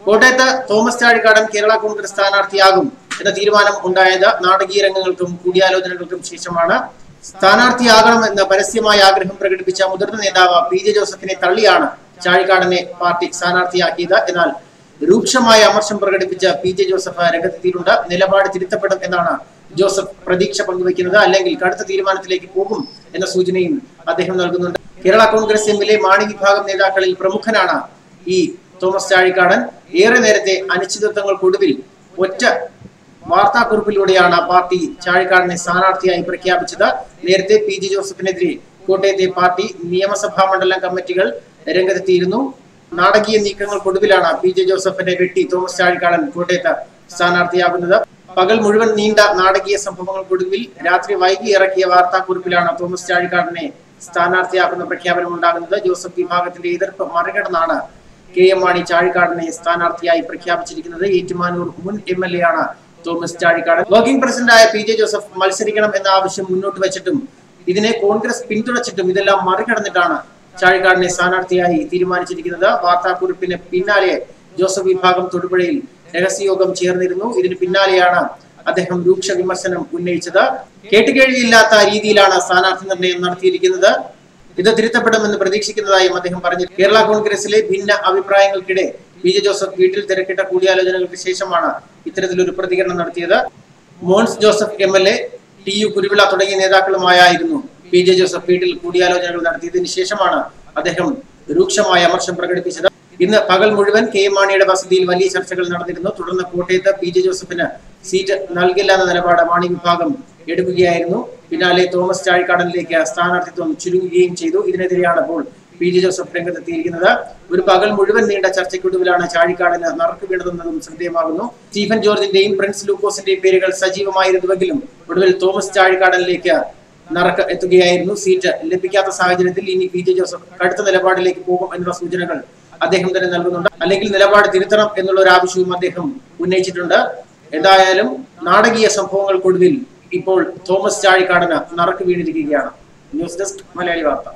കോട്ടയത്ത് തോമസ് ചാഴിക്കാടൻ കേരള കോൺഗ്രസ് സ്ഥാനാർത്ഥിയാകും എന്ന തീരുമാനം ഉണ്ടായത് നാടകീയ രംഗങ്ങൾക്കും കൂടിയാലോചനകൾക്കും ശേഷമാണ്. സ്ഥാനാർത്ഥിയാകണം എന്ന പരസ്യമായ ആഗ്രഹം പ്രകടിപ്പിച്ച മുതിർന്ന നേതാവ് പി ജെ ജോസഫിനെ തള്ളിയാണ് ചാഴിക്കാടനെ പാർട്ടി സ്ഥാനാർത്ഥിയാക്കിയത്. എന്നാൽ രൂക്ഷമായ അമർഷം പ്രകടിപ്പിച്ച പി ജെ ജോസഫ് രംഗത്തെത്തിയിട്ടുണ്ട്. നിലപാട് തിരുത്തപ്പെടും എന്നാണ് ജോസഫ് പ്രതീക്ഷ പങ്കുവയ്ക്കുന്നത് അല്ലെങ്കിൽ കടുത്ത തീരുമാനത്തിലേക്ക് പോകും എന്ന സൂചനയും അദ്ദേഹം നൽകുന്നുണ്ട്. കേരള കോൺഗ്രസ് എമ്മിലെ മാണി വിഭാഗം നേതാക്കളിൽ പ്രമുഖനാണ് ഈ തോമസ് ചാഴിക്കാടൻ ഏറെ നേരത്തെ അനിശ്ചിതത്വങ്ങൾക്കൊടുവിൽ ഒറ്റ വാർത്താക്കുറിപ്പിലൂടെയാണ് പാർട്ടി ചാഴിക്കാടനെ സ്ഥാനാർത്ഥിയായി പ്രഖ്യാപിച്ചത്. നേരത്തെ പി ജി ജോസഫിനെതിരെ കോട്ടയത്തെ പാർട്ടി നിയമസഭാ മണ്ഡലം കമ്മിറ്റികൾ രംഗത്തെത്തിയിരുന്നു. നാടകീയ നീക്കങ്ങൾക്കൊടുവിലാണ് പി ജെ ജോസഫിനെ വെട്ടി തോമസ് ചാഴിക്കാടൻ കോട്ടയത്ത് സ്ഥാനാർത്ഥിയാകുന്നത്. പകൽ മുഴുവൻ നീണ്ട നാടകീയ സംഭവങ്ങൾക്കൊടുവിൽ രാത്രി വൈകി ഇറക്കിയ വാർത്താക്കുറിപ്പിലാണ് തോമസ് ചാഴിക്കാടനെ സ്ഥാനാർത്ഥിയാക്കുന്ന പ്രഖ്യാപനം ഉണ്ടാകുന്നത്. ജോസഫ് വിഭാഗത്തിന്റെ എതിർപ്പ് മറികടന്നാണ് കെ എം മാണി ചാഴിക്കാടനെ സ്ഥാനാർത്ഥിയായി പ്രഖ്യാപിച്ചിരിക്കുന്നത് ഏറ്റുമാനൂർ മുൻ എം എൽ എ ആണ്. തോമസ് ചാഴിക്കാടൻ. വർക്കിംഗ് പ്രസിഡന്റായ പി ജെ ജോസഫ് മത്സരിക്കണം എന്ന ആവശ്യം മുന്നോട്ട് വെച്ചിട്ടും ഇതിനെ കോൺഗ്രസ് പിന്തുണച്ചിട്ടും ഇതെല്ലാം മറികടന്നിട്ടാണ് ചാഴിക്കാടനെ സ്ഥാനാർത്ഥിയായി തീരുമാനിച്ചിരിക്കുന്നത്. വാർത്താക്കുറിപ്പിന് പിന്നാലെ ജോസഫ് വിഭാഗം തൊടുപുഴയിൽ രഹസ്യയോഗം ചേർന്നിരുന്നു. ഇതിന് പിന്നാലെയാണ് അദ്ദേഹം രൂക്ഷ വിമർശനം ഉന്നയിച്ചത്. കേട്ടുകേഴിയില്ലാത്ത രീതിയിലാണ് സ്ഥാനാർത്ഥി നിർണയം നടത്തിയിരിക്കുന്നത്. ഇത് തിരുത്തപ്പെടുമെന്ന് പ്രതീക്ഷിക്കുന്നതായും അദ്ദേഹം പറഞ്ഞു. കേരള കോൺഗ്രസിലെ ഭിന്ന അഭിപ്രായങ്ങൾക്കിടെ പി ജെ ജോസഫ് വീട്ടിൽ തിരക്കിട്ട കൂടിയാലോചനകൾക്ക് ശേഷമാണ് ഇത്തരത്തിലൊരു പ്രതികരണം നടത്തിയത്. Mons Joseph M L A T U Kuruvila തുടങ്ങിയ നേതാക്കളുമായായിരുന്നു പി ജെ ജോസഫ് വീട്ടിൽ കൂടിയാലോചനകൾ നടത്തിയതിനു ശേഷമാണ് അദ്ദേഹം രൂക്ഷമായ അമർഷം പ്രകടിപ്പിച്ചത്. ഇന്ന് പകൽ മുഴുവൻ കെ എം മാണിയുടെ വസതിയിൽ വലിയ ചർച്ചകൾ നടന്നിരുന്നു. തുടർന്ന് കോട്ടയത്ത് പി ജെ ജോസഫിന് സീറ്റ് നൽകില്ല എന്ന നിലപാട് മാണി വിഭാഗം എടുക്കുകയായിരുന്നു. പിന്നാലെ തോമസ് ചാഴിക്കാടനിലേക്ക് സ്ഥാനാർത്ഥിത്വം ചുരുങ്ങുകയും ചെയ്തു. ഇതിനെതിരെയാണ് ഇപ്പോൾ പി ജി ജോസഫ് രംഗത്തെത്തിയിരിക്കുന്നത്. ഒരു പകൽ മുഴുവൻ നീണ്ട ചർച്ചയ്ക്കൊടുവിലാണ് ചാഴിക്കാടന് നറുക്ക് വീണതെന്നതും ശ്രദ്ധേയമാകുന്നു. സ്റ്റീഫൻ ജോർജിന്റെയും പ്രിൻസ് ലൂക്കോസിന്റെയും പേരുകൾ സജീവമായിരുന്നുവെങ്കിലും ഒടുവിൽ തോമസ് ചാഴിക്കാടനിലേക്ക് നറക്ക് എത്തുകയായിരുന്നു. സീറ്റ് ലഭിക്കാത്ത സാഹചര്യത്തിൽ ഇനി പി ജെ ജോസഫ് കടുത്ത നിലപാടിലേക്ക് പോകും എന്നുള്ള സൂചനകൾ അദ്ദേഹം തന്നെ നൽകുന്നുണ്ട്. അല്ലെങ്കിൽ നിലപാട് തിരുത്തണം എന്നുള്ള ഒരു ആവശ്യവും അദ്ദേഹം ഉന്നയിച്ചിട്ടുണ്ട്. എന്തായാലും നാടകീയ സംഭവങ്ങൾക്കൊടുവിൽ ഇപ്പോൾ തോമസ് ചാഴിക്കാടന് നറുക്ക് വീണിരിക്കുകയാണ്. ന്യൂസ് ഡെസ്ക് മലയാളി വാർത്ത.